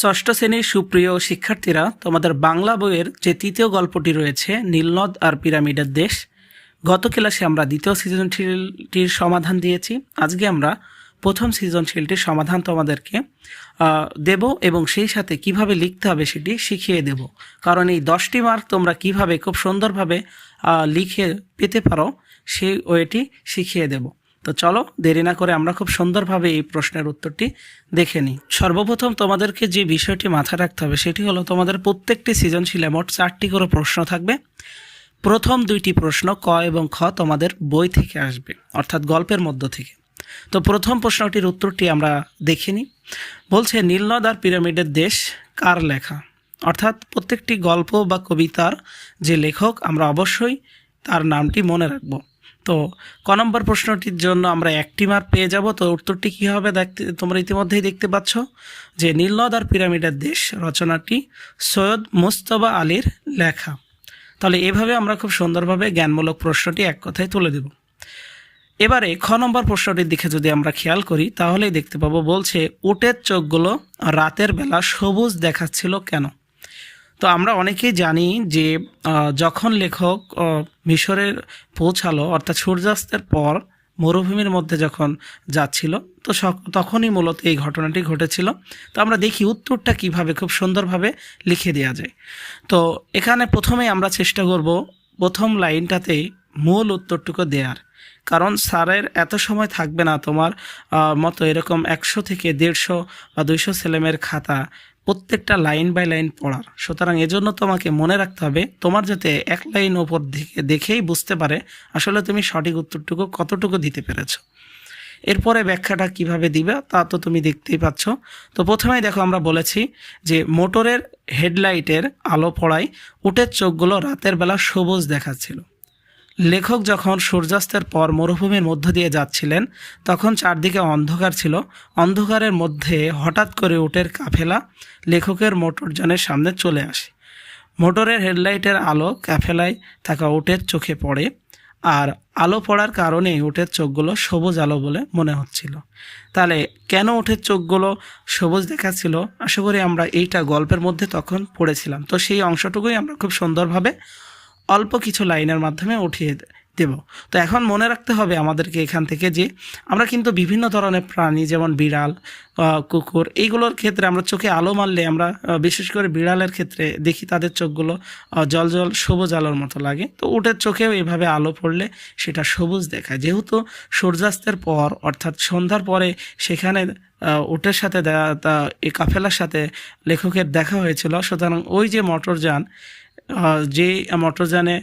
ষষ্ঠ শ্রেণির সুপ্রিয় শিক্ষার্থীরা, তোমাদের বাংলা বইয়ের যে তৃতীয় গল্পটি রয়েছে, নীলনদ আর পিরামিডের দেশ, গত ক্লাসে আমরা দ্বিতীয় সৃজনশীলটির সমাধান দিয়েছি। আজকে আমরা প্রথম সৃজনশীলটির সমাধান তোমাদেরকে দেব এবং সেই সাথে কীভাবে লিখতে হবে সেটি শিখিয়ে দেব। কারণ এই দশটি মার্ক তোমরা কীভাবে খুব সুন্দরভাবে লিখে পেতে পারো, সেই ওয়েটি শিখিয়ে দেব। তো চলো, দেরি না করে আমরা খুব সুন্দরভাবে এই প্রশ্নের উত্তরটি দেখে নিই। সর্বপ্রথম তোমাদেরকে যে বিষয়টি মাথায় রাখতে হবে, সেটি হলো তোমাদের প্রত্যেকটি সৃজনশীলে মোট চারটি করে প্রশ্ন থাকবে। প্রথম দুইটি প্রশ্ন ক এবং খ তোমাদের বই থেকে আসবে, অর্থাৎ গল্পের মধ্য থেকে। তো প্রথম প্রশ্নটির উত্তরটি আমরা দেখে নিই। বলছে নীলনদ আর পিরামিডের দেশ কার লেখা? অর্থাৎ প্রত্যেকটি গল্প বা কবিতার যে লেখক, আমরা অবশ্যই তার নামটি মনে রাখব। তো ক নম্বর প্রশ্নটির জন্য আমরা একটি মার্ক পেয়ে যাব। তো উত্তরটি কী হবে? দেখতে, তোমরা ইতিমধ্যেই দেখতে পাচ্ছ যে নীলনদ আর পিরামিডের দেশ রচনাটি সৈয়দ মুস্তফা আলীর লেখা। তাহলে এভাবে আমরা খুব সুন্দরভাবে জ্ঞানমূলক প্রশ্নটি এক কথায় তুলে দেব। এবারে খ নম্বর প্রশ্নটির দিকে যদি আমরা খেয়াল করি, তাহলেই দেখতে পাবো, বলছে, উটের চোখগুলো রাতের বেলা সবুজ দেখাচ্ছিল কেন? তো আমরা অনেকেই জানি যে যখন লেখক মিশরের পৌঁছালো, অর্থাৎ সূর্যাস্তের পর মরুভূমির মধ্যে যখন যাচ্ছিল, তো তখনই মূলত এই ঘটনাটি ঘটেছিল। তো আমরা দেখি উত্তরটা কীভাবে, খুব সুন্দরভাবে লিখে দেওয়া যায়। তো এখানে প্রথমে আমরা চেষ্টা করব প্রথম লাইনটাতেই মূল উত্তরটুকু দেওয়ার কারণ স্যারের এত সময় থাকবে না তোমার মতো এরকম একশো থেকে দেড়শো বা দুইশো ছেলেমেয়ের খাতা প্রত্যেকটা লাইন বাই লাইন পড়ার। সুতরাং এজন্য তোমাকে মনে রাখতে হবে, তোমার যাতে এক লাইন ওপর দিকে দেখেই বুঝতে পারে আসলে তুমি সঠিক উত্তরটুকু কতটুকু দিতে পেরেছ। এরপরে ব্যাখ্যাটা কীভাবে দিবে তা তো তুমি দেখতেই পাচ্ছ। তো প্রথমেই দেখো আমরা বলেছি যে মোটরের হেডলাইটের আলো পড়ায় উটের চোখগুলো রাতের বেলা সবুজ দেখাচ্ছিল। লেখক যখন সূর্যাস্তের পর মরুভূমির মধ্য দিয়ে যাচ্ছিলেন, তখন চারদিকে অন্ধকার ছিল। অন্ধকারের মধ্যে হঠাৎ করে উটের কাফেলা লেখকের মোটরযানের সামনে চলে আসে। মোটরের হেডলাইটের আলো ক্যাফেলায় থাকা উটের চোখে পড়ে আর আলো পড়ার কারণে উটের চোখগুলো সবুজ আলো বলে মনে হচ্ছিল। তাহলে কেন উটের চোখগুলো সবুজ দেখাচ্ছিল? আশা করি আমরা এইটা গল্পের মধ্যে তখন পড়েছিলাম। তো সেই অংশটুকুই আমরা খুব সুন্দরভাবে অল্প কিছু লাইনের মাধ্যমে উঠিয়ে দেব। তো এখন মনে রাখতে হবে আমাদেরকে এখান থেকে যে, আমরা কিন্তু বিভিন্ন ধরনের প্রাণী, যেমন বিড়াল কুকুর, এইগুলোর ক্ষেত্রে আমরা চোখে আলো মারলে আমরা বিশেষ করে বিড়ালের ক্ষেত্রে দেখি তাদের চোখগুলো জল জল সবুজ আলোর মতো লাগে। তো উটের চোখেও এভাবে আলো পড়লে সেটা সবুজ দেখায়। যেহেতু সূর্যাস্তের পর, অর্থাৎ সন্ধ্যার পরে সেখানে উটের সাথে এই কাফেলার সাথে লেখকের দেখা হয়েছিল। সুতরাং ওই যে মোটরযান যে মোটরযানে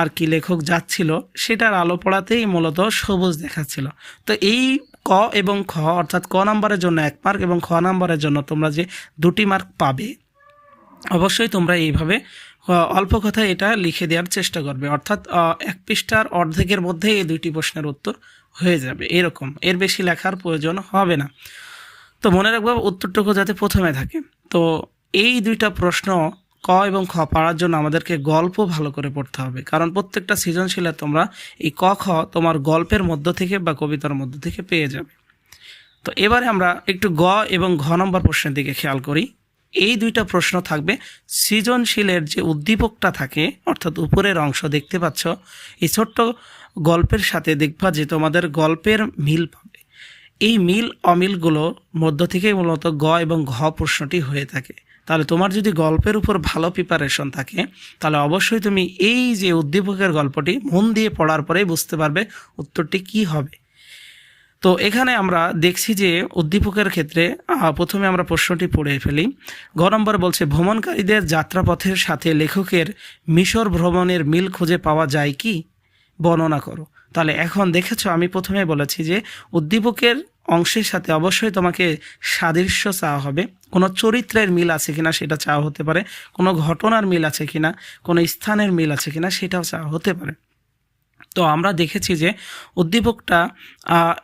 আর কি লেখক যাচ্ছিল, সেটার আলো পড়াতেই মূলত সবুজ দেখাচ্ছিল। তো এই ক এবং খ, অর্থাৎ ক নম্বরের জন্য এক মার্ক এবং খ নম্বরের জন্য তোমরা যে দুটি মার্ক পাবে, অবশ্যই তোমরা এইভাবে অল্প কথায় এটা লিখে দেওয়ার চেষ্টা করবে। অর্থাৎ এক পৃষ্ঠার অর্ধেকের মধ্যে এই দুইটি প্রশ্নের উত্তর হয়ে যাবে। এরকম, এর বেশি লেখার প্রয়োজন হবে না। তো মনে রাখব উত্তরটুকু যাতে প্রথমে থাকে। তো এই দুইটা প্রশ্ন ক এবং খ পাওয়ার জন্য আমাদেরকে গল্প ভালো করে পড়তে হবে। কারণ প্রত্যেকটা সৃজনশীলে তোমরা এই ক, খ তোমার গল্পের মধ্য থেকে বা কবিতার মধ্য থেকে পেয়ে যাবে। তো এবারে আমরা একটু গ এবং ঘ নম্বর প্রশ্নের দিকে খেয়াল করি। এই দুইটা প্রশ্ন থাকবে। সৃজনশীলের যে উদ্দীপকটা থাকে, অর্থাৎ উপরের অংশ, দেখতে পাচ্ছ, এই ছোট্ট গল্পের সাথে দেখবা যে তোমাদের গল্পের মিল পাবে। এই মিল অমিলগুলোর মধ্য থেকেই মূলত গ এবং ঘ প্রশ্নটি হয়ে থাকে। তাহলে তোমার যদি গল্পের উপর ভালো প্রিপারেশন থাকে, তাহলে অবশ্যই তুমি এই যে উদ্দীপকের গল্পটি মন দিয়ে পড়ার পরেই বুঝতে পারবে উত্তরটি কি হবে। তো এখানে আমরা দেখছি যে উদ্দীপকের ক্ষেত্রে প্রথমে আমরা প্রশ্নটি পড়ে ফেলি। গ নম্বর বলছে, ভ্রমণকারীদের যাত্রাপথের সাথে লেখকের মিশর ভ্রমণের মিল খুঁজে পাওয়া যায় কি? বর্ণনা করো। তাহলে এখন দেখেছ, আমি প্রথমে বলেছি যে উদ্দীপকের অংশের সাথে অবশ্যই তোমাকে সাদৃশ্য চাওয়া হবে। কোনো চরিত্রের মিল আছে কিনা সেটা চাওয়া হতে পারে, কোনো ঘটনার মিল আছে কিনা, কোনো স্থানের মিল আছে কিনা সেটাও চাওয়া হতে পারে। তো আমরা দেখেছি যে উদ্দীপকটা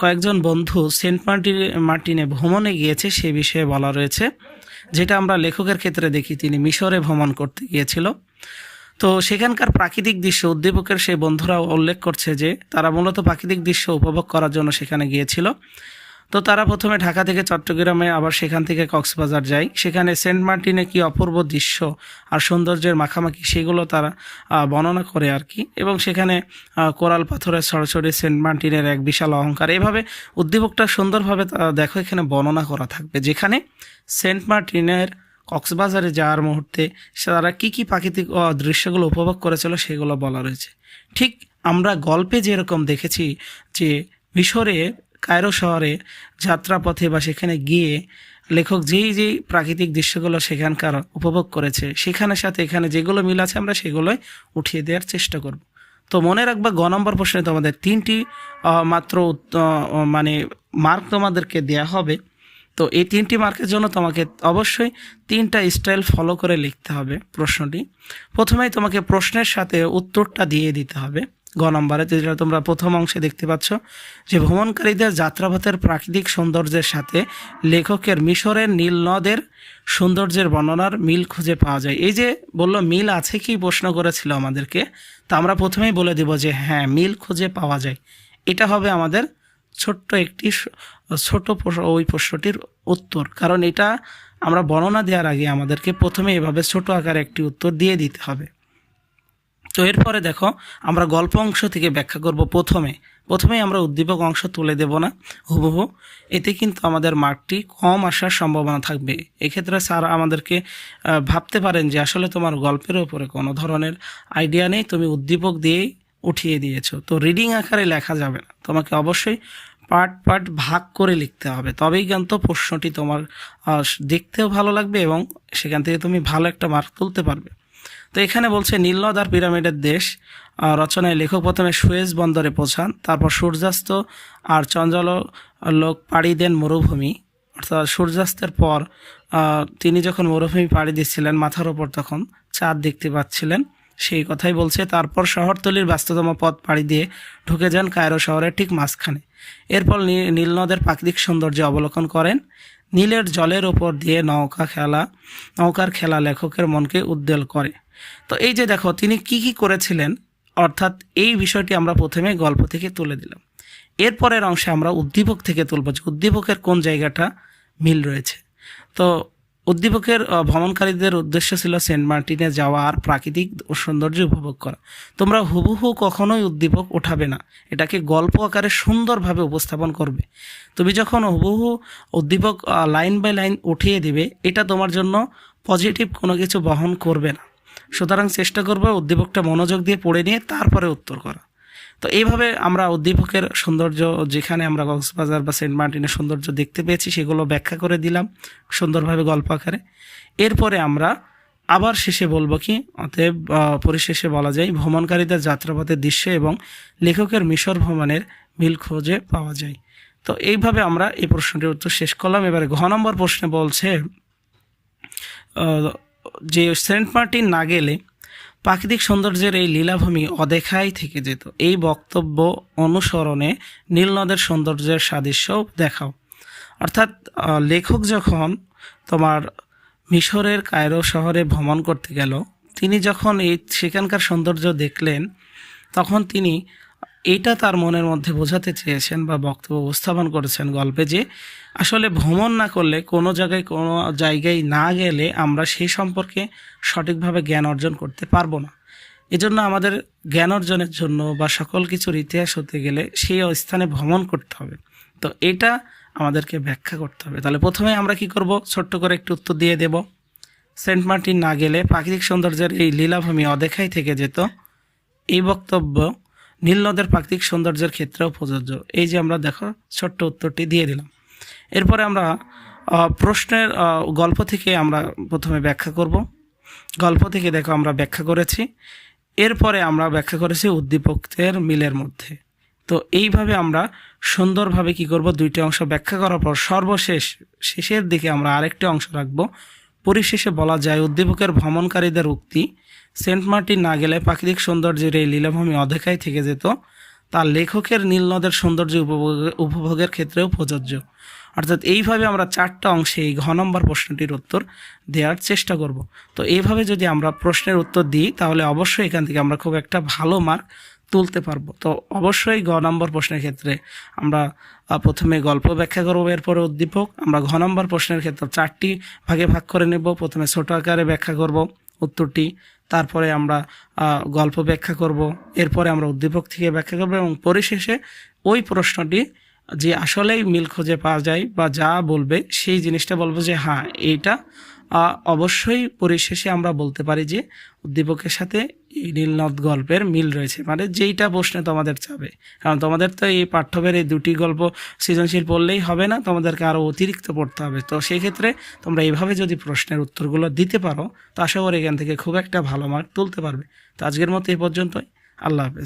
কয়েকজন বন্ধু সেন্ট মার্টিন, মার্টিনে ভ্রমণে গিয়েছে, সে বিষয়ে বলা রয়েছে, যেটা আমরা লেখকের ক্ষেত্রে দেখি, তিনি মিশরে ভ্রমণ করতে গিয়েছিল। তো সেখানকার প্রাকৃতিক দৃশ্য উদ্দীপকের সেই বন্ধুরা উল্লেখ করছে যে তারা মূলত প্রাকৃতিক দৃশ্য উপভোগ করার জন্য সেখানে গিয়েছিল। তো তারা প্রথমে ঢাকা থেকে চট্টগ্রামে, আবার সেখান থেকে কক্সবাজার যায়। সেখানে সেন্ট মার্টিনে কি অপূর্ব দৃশ্য আর সৌন্দর্যের মাখামাখি সেগুলো তারা বর্ণনা করে আর কি। এবং সেখানে কোরাল পাথরের সরাসরি সেন্ট মার্টিনের এক বিশাল অহংকার। এভাবে উদ্দীপকটা সুন্দরভাবে দেখো এখানে বর্ণনা করা থাকবে। যেখানে সেন্ট মার্টিনের কক্সবাজারে যাওয়ার মুহূর্তে তারা কী কী প্রাকৃতিক দৃশ্যগুলো উপভোগ করেছিল সেগুলো বলা রয়েছে। ঠিক আমরা গল্পে যেরকম দেখেছি যে মিশরে, কায়রো শহরে যাত্রাপথে বা সেখানে গিয়ে লেখক যেই যেই প্রাকৃতিক দৃশ্যগুলো সেখানকার উপভোগ করেছে, সেখানের সাথে এখানে যেগুলো মিল আছে আমরা সেগুলোই উঠিয়ে দেওয়ার চেষ্টা করব। তো মনে রাখবা, গ নম্বর প্রশ্নে তোমাদের তিনটি মাত্র মানে মার্ক তোমাদেরকে দেয়া হবে। তো এই তিনটি মার্কের জন্য তোমাকে অবশ্যই তিনটা স্টাইল ফলো করে লিখতে হবে প্রশ্নটি। প্রথমেই তোমাকে প্রশ্নের সাথে উত্তরটা দিয়ে দিতে হবে। গ নম্বরে যেটা তোমরা প্রথম অংশে দেখতে পাচ্ছ, যে ভ্রমণকারীদের যাত্রাপথের প্রাকৃতিক সৌন্দর্যের সাথে লেখকের মিশরের নীল নদের সৌন্দর্যের বর্ণনার মিল খুঁজে পাওয়া যায়। এই যে বলল মিল আছে কি প্রশ্ন করেছিল আমাদেরকে, তা আমরা প্রথমেই বলে দিব যে হ্যাঁ মিল খুঁজে পাওয়া যায়। এটা হবে আমাদের ছোট্ট একটি ছোট ওই প্রশ্নটির উত্তর। কারণ এটা আমরা বর্ণনা দেওয়ার আগে আমাদেরকে প্রথমে এভাবে ছোট আকারে একটি উত্তর দিয়ে দিতে হবে। তো এরপরে দেখো, আমরা গল্প অংশ থেকে ব্যাখ্যা করব প্রথমে। প্রথমেই আমরা উদ্দীপক অংশ তুলে দেব না, হুবহু। এতে কিন্তু আমাদের মার্কটি কম আসার সম্ভাবনা থাকবে। এক্ষেত্রে স্যার আমাদেরকে ভাবতে পারেন যে আসলে তোমার গল্পের ওপরে কোনো ধরনের আইডিয়া নেই। তুমি উদ্দীপক দিয়েই উঠিয়ে দিয়েছ। তো রিডিং আকারে লেখা যাবে না। তোমাকে অবশ্যই পার্ট পার্ট ভাগ করে লিখতে হবে। তবেই কিন্তু প্রশ্নটি তোমার দেখতেও ভালো লাগবে এবং সেখান থেকে তুমি ভালো একটা মার্ক তুলতে পারবে। তো এখানে বলছে নীলনদ আর পিরামিডের দেশ রচনায় লেখক প্রথমে সুয়েজ বন্দরে পৌঁছান, তারপর সূর্যাস্ত আর চঞ্চল লোক পাড়ি দেন মরুভূমি। অর্থাৎ সূর্যাস্তের পর তিনি যখন মরুভূমি পাড়ি দিচ্ছিলেন মাথার ওপর তখন চাঁদ দেখতে পাচ্ছিলেন। সেই কথাই বলছে। তারপর শহরতলির ব্যস্ততম পথ পাড়ি দিয়ে ঢুকে যান কায়রো শহরের ঠিক মাঝখানে। এরপর নীলনদের প্রাকৃতিক সৌন্দর্য অবলোকন করেন। নীলের জলের ওপর দিয়ে নৌকা খেলা, নৌকার খেলা লেখকের মনকে উদ্বেল করে। তো এই যে দেখো, তিনি কি কি করেছিলেন, অর্থাৎ এই বিষয়টি আমরা প্রথমে গল্প থেকে তুলে দিলাম। এরপরের অংশে আমরা উদ্দীপক থেকে তুলব যে উদ্দীপকের কোন জায়গাটা মিল রয়েছে। তো উদ্দীপকের ভ্রমণকারীদের উদ্দেশ্য ছিল সেন্ট মার্টিনে যাওয়া আর প্রাকৃতিক সৌন্দর্য উপভোগ করা। তোমরা হুবহু কখনোই উদ্দীপক ওঠাবে না। এটাকে গল্প আকারে সুন্দরভাবে উপস্থাপন করবে। তুমি যখন হুবহু উদ্দীপক লাইন বাই লাইন উঠিয়ে দিবে, এটা তোমার জন্য পজিটিভ কোনো কিছু বহন করবে না। সুতরাং চেষ্টা করবে উদ্দীপকটা মনোযোগ দিয়ে পড়ে নিয়ে তারপরে উত্তর করা। তো এইভাবে আমরা উদ্দীপকের সৌন্দর্য, যেখানে আমরা কক্সবাজার বা সেন্ট মার্টিনের সৌন্দর্য দেখতে পেয়েছি, সেগুলো ব্যাখ্যা করে দিলাম সুন্দরভাবে গল্প আকারে। এরপরে আমরা আবার শেষে বলব কি, অতএব পরিশেষে বলা যায়, ভ্রমণকারীদের যাত্রাপথের দৃশ্য এবং লেখকের মিশর ভ্রমণের মিল খোঁজে পাওয়া যায়। তো এইভাবে আমরা এই প্রশ্নটির উত্তর শেষ করলাম। এবারে ঘ নম্বর প্রশ্নে বলছে যে সেন্ট মার্টিন না গেলে প্রাকৃতিক সৌন্দর্যের এই লীলাভূমি অদেখাই থেকে যেত। এই বক্তব্য অনুসরণে নীলনদের সৌন্দর্যের সাদৃশ্য দেখাও। অর্থাৎ লেখক যখন তোমার মিশরের কায়রো শহরে ভ্রমণ করতে গেল, তিনি যখন এই সেখানকার সৌন্দর্য দেখলেন, তখন তিনি এইটা তার মনের মধ্যে বোঝাতে চেয়েছেন বা বক্তব্য উপস্থাপন করেছেন গল্পে যে আসলে ভ্রমণ না করলে কোনো জায়গায় কোনো জায়গায় না গেলে আমরা সেই সম্পর্কে সঠিকভাবে জ্ঞান অর্জন করতে পারব না। এজন্য আমাদের জ্ঞান অর্জনের জন্য বা সকল কিছুর ইতিহাস হতে গেলে সেই স্থানে ভ্রমণ করতে হবে। তো এটা আমাদেরকে ব্যাখ্যা করতে হবে। তাহলে প্রথমে আমরা কি করব? ছোট্ট করে একটু উত্তর দিয়ে দেব। সেন্ট মার্টিন না গেলে প্রাকৃতিক সৌন্দর্যের এই লীলাভূমি অদেখাই থেকে যেত। এই বক্তব্য নীল নদের প্রাকৃতিক সৌন্দর্যের ক্ষেত্রেও প্রযোজ্য। এই যে আমরা দেখো, ছোট্ট উত্তরটি দিয়ে দিলাম। এরপরে আমরা প্রশ্নের গল্প থেকে আমরা প্রথমে ব্যাখ্যা করব। গল্প থেকে দেখো, আমরা ব্যাখ্যা করেছি। এরপরে আমরা ব্যাখ্যা করেছি উদ্দীপকদের মিলের মধ্যে। তো এইভাবে আমরা সুন্দরভাবে কি করব? দুইটি অংশ ব্যাখ্যা করার পর সর্বশেষ, শেষের দিকে আমরা আরেকটি অংশ রাখব। পরিশেষে বলা যায় উদ্দীপকের ভ্রমণকারীদের উক্তি সেন্ট মার্টিন না গেলে প্রাকৃতিক সৌন্দর্যের এই লীলাভূমি অধেকায় থেকে যেত, তা লেখকের নীলনদের সৌন্দর্য উপভোগ- উপভোগের ক্ষেত্রেও প্রযোজ্য। অর্থাৎ এইভাবে আমরা চারটা অংশে এই ঘ নম্বর প্রশ্নটির উত্তর দেওয়ার চেষ্টা করব। তো এইভাবে যদি আমরা প্রশ্নের উত্তর দিই, তাহলে অবশ্যই এখান থেকে আমরা খুব একটা ভালো মার্ক তুলতে পারব। তো অবশ্যই গ নম্বর প্রশ্নের ক্ষেত্রে আমরা প্রথমে গল্প ব্যাখ্যা করব, এরপরে উদ্দীপক। আমরা ঘ নম্বর প্রশ্নের ক্ষেত্রে চারটি ভাগে ভাগ করে নেব। প্রথমে ছোট আকারে ব্যাখ্যা করব উত্তরটি তারপরে আমরা গল্প ব্যাখ্যা করব, এরপরে আমরা উদ্দীপক থেকে ব্যাখ্যা করব এবং পরিশেষে ওই প্রশ্নটি যে আসলেই মিল খুঁজে পাওয়া যায় বা যা বলবে সেই জিনিসটা বলব যে হ্যাঁ এইটা অবশ্যই পরিশেষে আমরা বলতে পারি যে উদ্দীপকের সাথে এই নীলনদ গল্পের মিল রয়েছে। মানে যেইটা প্রশ্নে তোমাদের চাবে। কারণ তোমাদের তো এই পাঠ্যবের এই দুটি গল্প সৃজনশীল পড়লেই হবে না, তোমাদেরকে আরও অতিরিক্ত পড়তে হবে। তো সেই ক্ষেত্রে তোমরা এইভাবে যদি প্রশ্নের উত্তরগুলো দিতে পারো, তো আশা করি এখান থেকে খুব একটা ভালো মার্ক তুলতে পারবে। তো আজকের মতো এই পর্যন্তই। আল্লাহ হাফেজ।